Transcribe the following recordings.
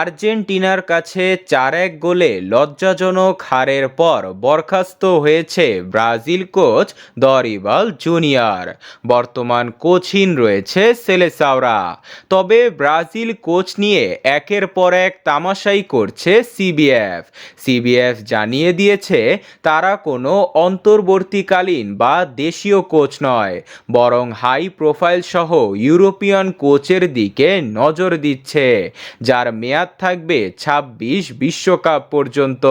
আর্জেন্টিনার কাছে চার এক গোলে লজ্জাজনক হারের পর বরখাস্ত হয়েছে ব্রাজিল কোচ দরিবাল জুনিয়র। বর্তমান কোচহীন রয়েছে সেলেসাওরা। তবে ব্রাজিল কোচ নিয়ে একের পর এক তামাশাই করছে সিবিএফ। সিবিএফ জানিয়ে দিয়েছে, তারা কোনো অন্তর্বর্তীকালীন বা দেশীয় কোচ নয়, বরং হাই প্রোফাইল সহ ইউরোপিয়ান কোচের দিকে নজর দিচ্ছে, যার মেয়াদ থাকবে ছাব্বিশ বিশ্বকাপ পর্যন্ত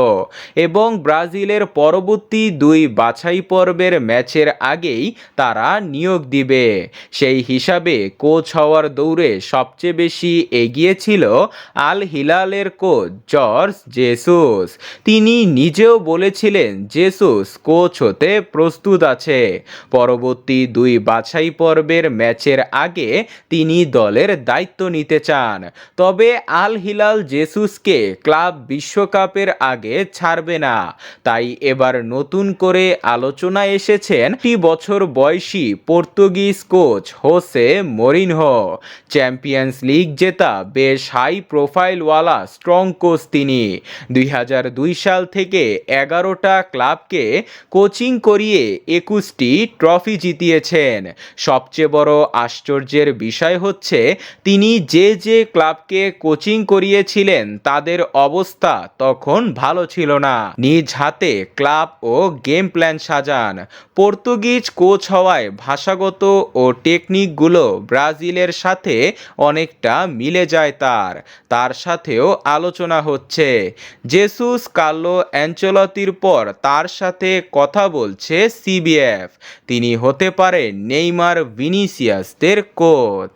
এবং ব্রাজিলের পরবর্তী দুই বাছাই পর্বের ম্যাচের আগেই তারা নিয়োগ দিবে। সেই হিসাবে কোচ হওয়ার দৌড়ে সবচেয়ে বেশি এগিয়েছিল আল হিলালের কোচ জর্জ জেসুস। তিনি নিজেও বলেছিলেন জেসুস কোচ হতে প্রস্তুত আছে। পরবর্তী দুই বাছাই পর্বের ম্যাচের আগে তিনি দলের দায়িত্ব নিতে চান। তবে আল হিলাল জেসুসকে ক্লাব বিশ্বকাপের আগে ছাড়বে না। তাই এবার নতুন করে আলোচনা এসেছেন টি বছর বয়সী Portuguese coach Jose Mourinho. Champions league জেতা বেশ হাই প্রোফাইলওয়ালা স্ট্রং কোচ তিনি। দুই হাজার দুই সাল থেকে এগারোটা ক্লাবকে কোচিং করিয়ে একুশটি ট্রফি জিতিয়েছেন। সবচেয়ে বড় আশ্চর্যের বিষয় হচ্ছে, তিনি যে যে ক্লাবকে কোচিং করিয়েছিলেন, তাদের অবস্থা তখন ভালো ছিল না। নিজ হাতে ক্লাব ও গেম প্ল্যান সাজান। পর্তুগিজ কোচ হওয়ায় ভাষাগত ও টেকনিকগুলো ব্রাজিলের সাথে অনেকটা মিলে যায় তার। তার সাথেও আলোচনা হচ্ছে। জেসুস কার্লো অ্যাঞ্চলতির পর তার সাথে কথা বলছে সিবিএফ তিনি হতে পারেন নেইমার ভিনিসিয়াসদের কোচ।